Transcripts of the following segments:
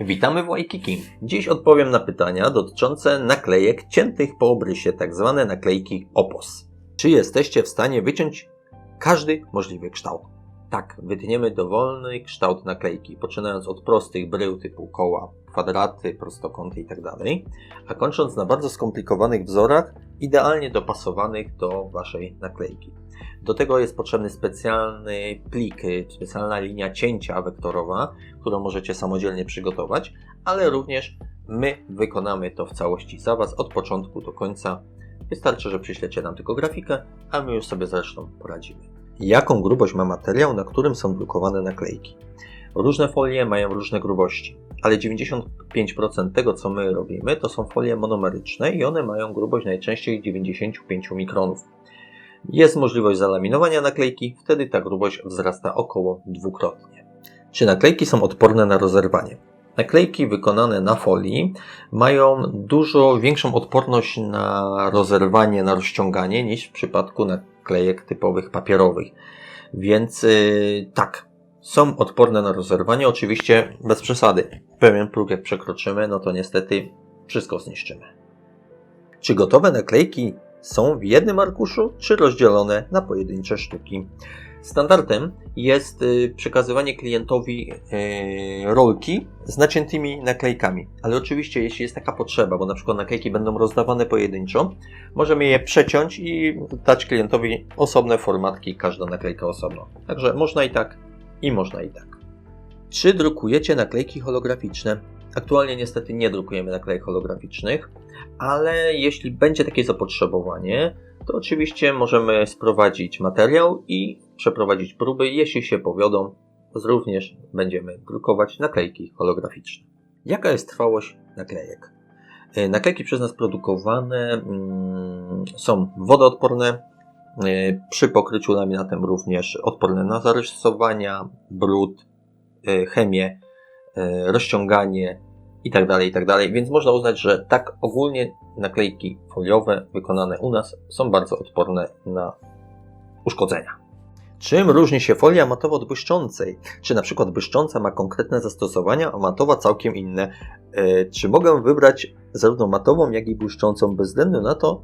Witamy w Waikiki. Dziś odpowiem na pytania dotyczące naklejek ciętych po obrysie, tak zwane naklejki OPOS. Czy jesteście w stanie wyciąć każdy możliwy kształt? Tak, wytniemy dowolny kształt naklejki, poczynając od prostych brył typu koła, kwadraty, prostokąty itd., a kończąc na bardzo skomplikowanych wzorach, idealnie dopasowanych do Waszej naklejki. Do tego jest potrzebny specjalny plik, specjalna linia cięcia wektorowa, którą możecie samodzielnie przygotować, ale również my wykonamy to w całości za Was od początku do końca. Wystarczy, że przyślecie nam tylko grafikę, a my już sobie zresztą poradzimy. Jaką grubość ma materiał, na którym są drukowane naklejki? Różne folie mają różne grubości, ale 95% tego, co my robimy, to są folie monomeryczne i one mają grubość najczęściej 95 mikronów. Jest możliwość zalaminowania naklejki, wtedy ta grubość wzrasta około dwukrotnie. Czy naklejki są odporne na rozerwanie? Naklejki wykonane na folii mają dużo większą odporność na rozerwanie, na rozciąganie niż w przypadku naklejek typowych papierowych. Więc yy, tak, są odporne na rozerwanie, oczywiście bez przesady. Pewien próg jak przekroczymy, no to niestety wszystko zniszczymy. Czy gotowe naklejki są w jednym arkuszu, czy rozdzielone na pojedyncze sztuki? Standardem jest y, przekazywanie klientowi y, rolki z naciętymi naklejkami. Ale oczywiście, jeśli jest taka potrzeba, bo na przykład naklejki będą rozdawane pojedynczo, możemy je przeciąć i dać klientowi osobne formatki, każda naklejka osobno. Także można i tak, i można i tak. Czy drukujecie naklejki holograficzne? Aktualnie niestety nie drukujemy naklejek holograficznych, ale jeśli będzie takie zapotrzebowanie, to oczywiście możemy sprowadzić materiał i przeprowadzić próby. Jeśli się powiodą, również będziemy drukować naklejki holograficzne. Jaka jest trwałość naklejek? E, Naklejki przez nas produkowane mm, są wodoodporne, e, przy pokryciu laminatem również odporne na zarysowania, brud, e, chemię, rozciąganie itd., itd. Więc można uznać, że tak ogólnie naklejki foliowe wykonane u nas są bardzo odporne na uszkodzenia. Czym różni się folia matowa od błyszczącej? Czy na przykład błyszcząca ma konkretne zastosowania, a matowa całkiem inne? E, Czy mogę wybrać zarówno matową, jak i błyszczącą bez względu na to,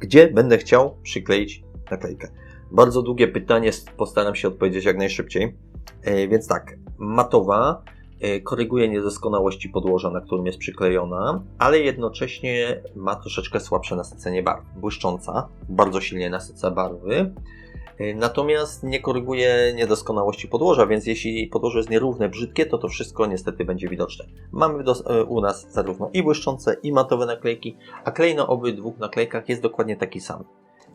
gdzie będę chciał przykleić naklejkę? Bardzo długie pytanie, postaram się odpowiedzieć jak najszybciej. E, Więc tak, matowa e, koryguje niedoskonałości podłoża, na którym jest przyklejona, ale jednocześnie ma troszeczkę słabsze nasycenie barw. Błyszcząca bardzo silnie nasyca barwy, natomiast nie koryguje niedoskonałości podłoża, więc jeśli podłoże jest nierówne, brzydkie, to to wszystko niestety będzie widoczne. Mamy dos- e, u nas zarówno i błyszczące, i matowe naklejki, a klej na obydwu naklejkach jest dokładnie taki sam.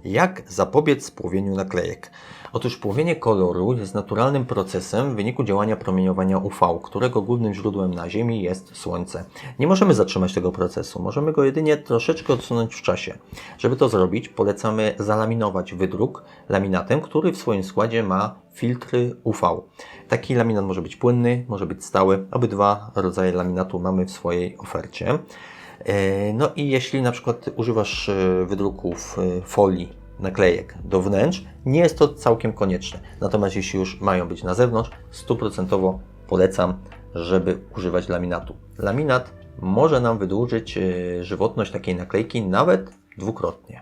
Jak zapobiec płowieniu naklejek? Otóż płowienie koloru jest naturalnym procesem w wyniku działania promieniowania UV, którego głównym źródłem na Ziemi jest Słońce. Nie możemy zatrzymać tego procesu, możemy go jedynie troszeczkę odsunąć w czasie. Żeby to zrobić, polecamy zalaminować wydruk laminatem, który w swoim składzie ma filtry UV. Taki laminat może być płynny, może być stały. Obydwa rodzaje laminatu mamy w swojej ofercie. E, No i jeśli na przykład używasz e, wydruków e, folii, naklejek do wnętrz, nie jest to całkiem konieczne. Natomiast jeśli już mają być na zewnątrz, stuprocentowo polecam, żeby używać laminatu. Laminat może nam wydłużyć żywotność takiej naklejki nawet dwukrotnie.